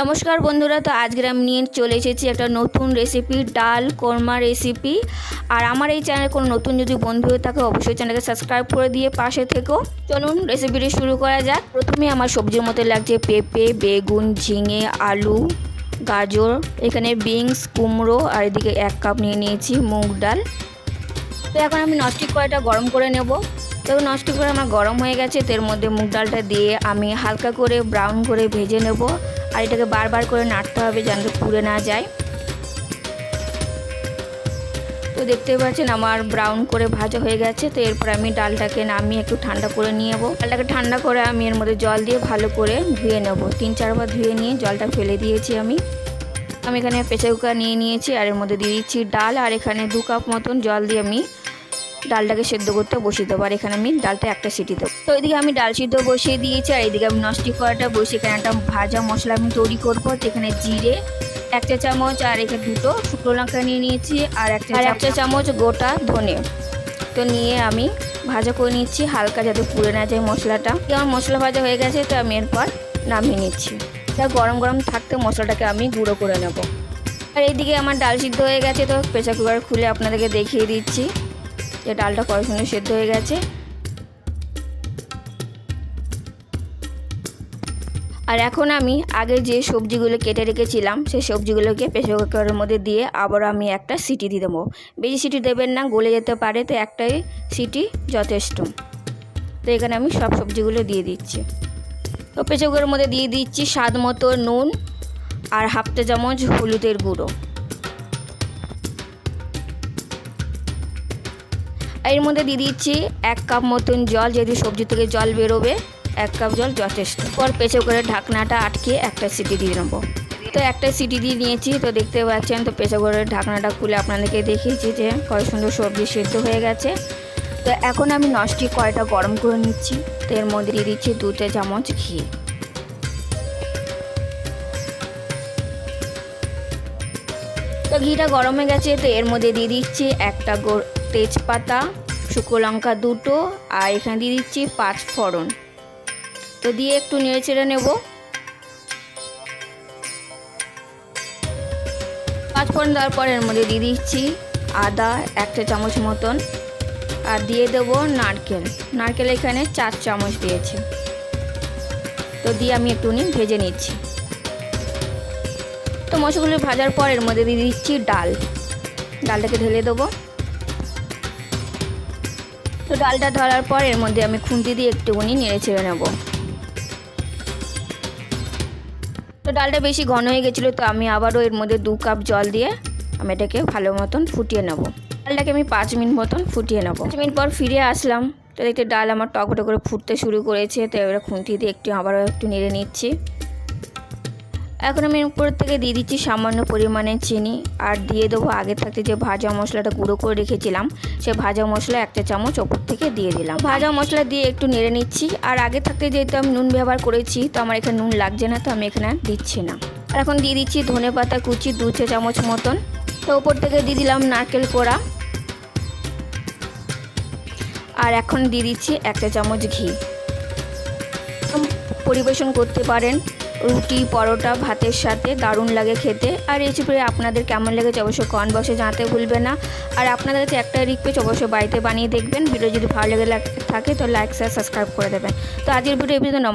নমস্কার বন্ধুরা, তো আজকে আমি নিয়ে চলে এসেছি একটা নতুন রেসিপি ডাল কোরমা রেসিপি আর আমার এই চ্যানেলে কোনো নতুন যদি বন্ধু হয়ে থাকে, অবশ্যই চ্যানেলকে সাবস্ক্রাইব করে দিয়ে পাশে থেকো। চলুন রেসিপিটি শুরু করা যাক। প্রথমে আমার সবজির মধ্যে লাগছে পেঁপে, বেগুন, ঝিঙে, আলু, গাজর, এখানে বিনস, কুমড়ো, আর এদিকে এক কাপ নিয়ে নিয়েছি মুগ ডাল। তো এখন আমি নস্টিক কড়াইটা গরম করে নেব। তো নস্টিক করে আমার গরম হয়ে গেছে, তো এর মধ্যে মুগ ডালটা দিয়ে আমি হালকা করে ব্রাউন করে ভেজে নেব। আর এটাকে বারবার করে নাড়তে হবে যেন পুড়ে না যায়। তো দেখতে পাচ্ছেন আমার ব্রাউন করে ভাজা হয়ে গেছে। তো এরপর আমি ডালটাকে নামিয়ে একটু ঠান্ডা করে নিয়ে নেব ডালটাকে ঠান্ডা করে আমি এর মধ্যে জল দিয়ে ভালো করে ধুয়ে নেব। তিন চারবার ধুয়ে নিয়ে জলটা ফেলে দিয়েছি আমি। আমি এখানে প্রেসার কুকার নিয়ে নিয়েছি আর এর মধ্যে দিয়ে দিচ্ছি ডাল। আর এখানে দু কাপ মতন জল দিয়ে আমি ডালটাকে সেদ্ধ করতে বসিয়ে দেবো। আর এখানে আমি ডালটা একটা সিটি দেবো। তো এদিকে আমি ডাল সিদ্ধ বসিয়ে দিয়েছি আর এদিকে আমি নস্টিক করাটা বসিয়ে এখানে একটা ভাজা মশলা আমি তৈরি করব। যেখানে জিরে এক চা চামচ আর এখানে দুটো শুকনো লঙ্কা নিয়ে নিয়েছি আর একটা আর এক চা চামচ গোটা ধনে। তো নিয়ে আমি ভাজা করে নিচ্ছি হালকা যাতে পুড়ে না যায় মশলাটা। আমার মশলা ভাজা হয়ে গেছে তো আমি এরপর নামিয়ে নিচ্ছি। তা গরম গরম থাকতে মশলাটাকে আমি গুঁড়ো করে নেব। আর এইদিকে আমার ডাল সিদ্ধ হয়ে গেছে তো প্রেসার কুকার খুলে আপনাদেরকে দেখিয়ে দিচ্ছি। যে ডালটা কত সুন্দর সেদ্ধ হয়ে গেছে। আর এখন আমি আগে যে সবজিগুলো কেটে রেখেছিলাম, সেই সবজিগুলোকে প্রেসার কুকারের মধ্যে দিয়ে আবার আমি একটা সিটি দিয়ে দেবো। বেশি সিটি দেবেন না, গলে যেতে পারে, তো একটাই সিটি যথেষ্ট। তো এখানে আমি সব সবজিগুলো দিয়ে দিচ্ছি। তো প্রেসার কুকারের মধ্যে দিয়ে দিচ্ছি স্বাদ মতো নুন আর হাফটা চামচ হলুদের গুঁড়ো। এর মধ্যে দিয়ে দিচ্ছি এক কাপ মতন জল, যেহেতু সবজি থেকে জল বেরোবে, এক কাপ জল যথেষ্ট। পর পেঁচে করে ঢাকনাটা আটকে একটা সিটি দিয়ে নেব। তো একটা সিটি দিয়ে নিয়েছি, তো দেখতে পাচ্ছেন, তো পেঁচে করে ঢাকনাটা খুলে আপনাদেরকে দেখিয়েছি যে কত সুন্দর সবজি সেদ্ধ হয়ে গেছে। তো এখন আমি নস্টিক কয়টা গরম করে নিচ্ছি। তো এর মধ্যে দিয়ে দিচ্ছি দু চা চামচ ঘি। তো ঘিটা গরমে গেছে, তো এর মধ্যে দিয়ে দিচ্ছি একটা তেজপাতা, শুকনো লঙ্কা দুটো, আর এখানে দিয়ে দিচ্ছি পাঁচ ফোড়ন। তো দিয়ে একটু নেড়ে চেড়ে নেব। পাঁচ ফোড়ন দেওয়ার পর এর মধ্যে দিয়ে দিচ্ছি আদা একটা চামচ মতন, আর দিয়ে দেবো নারকেল। নারকেল এখানে চার চামচ দিয়েছে। তো দিয়ে আমি একটুনি ভেজে নিচ্ছি। তো মশলাগুলো ভাজার পর এর মধ্যে দিয়ে দিচ্ছি ডাল। ডালটাকে ঢেলে দেবো। তো ডালটা ধরার পর এর মধ্যে আমি খুন্তি দিয়ে একটুখানি নেড়ে ছেড়ে নেব। তো ডালটা বেশি ঘন হয়ে গেছিল, তো আমি আবারও এর মধ্যে দু কাপ জল দিয়ে আমি এটাকে ভালো মতন ফুটিয়ে নেব। ডালটাকে আমি পাঁচ মিনিট মতন ফুটিয়ে নেব। পাঁচ মিনিট পর ফিরে আসলাম। তো দেখতে ডাল আমার টকটো করে ফুটতে শুরু করেছে, তো এবারে খুন্তি দিয়ে একটু আবারও একটু নেড়ে নিচ্ছি। এখন আমি উপর থেকে দিয়ে দিচ্ছি সামান্য পরিমাণে চিনি আর দিয়ে দেবো আগে থাকতে যে ভাজা মশলাটা গুঁড়ো করে রেখেছিলাম, সে ভাজা মশলা একটা চামচ ওপর থেকে দিয়ে দিলাম। ভাজা মশলা দিয়ে একটু নেড়ে নিচ্ছি আর আগে থাকতে যেহেতু আমি নুন ব্যবহার করেছি, তো আমার এখানে নুন লাগছে না, তো আমি এখানে দিচ্ছি না। আর এখন দিয়ে দিচ্ছি ধনে পাতা কুচি দু চা চামচ মতন। তো ওপর থেকে দিয়ে দিলাম নারকেল কোড়া। আর এখন দিয়ে দিচ্ছি একটা চামচ ঘি। পরিবেশন করতে পারেন। রুটি, পরোটা, ভাতের সাথে দারুণ লাগে খেতে। আর রেসিপি আপনাদের কেমন লেগেছে অবশ্যই কমেন্ট বক্সে জানাতে ভুলবেন না। আর আপনাদের কাছে একটা রিকোয়েস্ট অবশ্যই বাড়িতে বানিয়ে দেখবেন। ভিডিও যদি ভালো লেগে থাকে তো লাইক শেয়ার সাবস্ক্রাইব করে দেবেন। তো আজকের ভিডিও পর্যন্ত, নমস্কার।